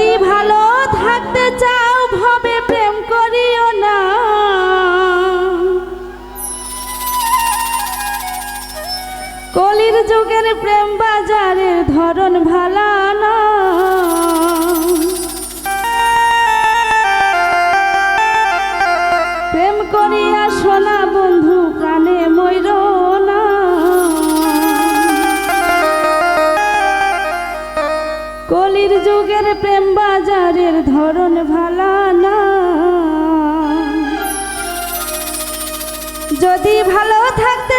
যদি ভালো থাকতে চাও, ভাবে প্রেম করিও না। কলির যুগের প্রেম বাজারের ধরন ভালা না কলির যুগের প্রেম বাজারের ধরন ভালা না। যদি ভালো থাকতে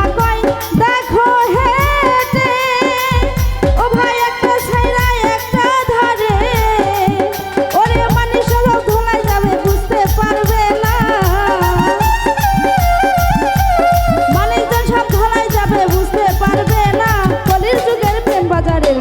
matar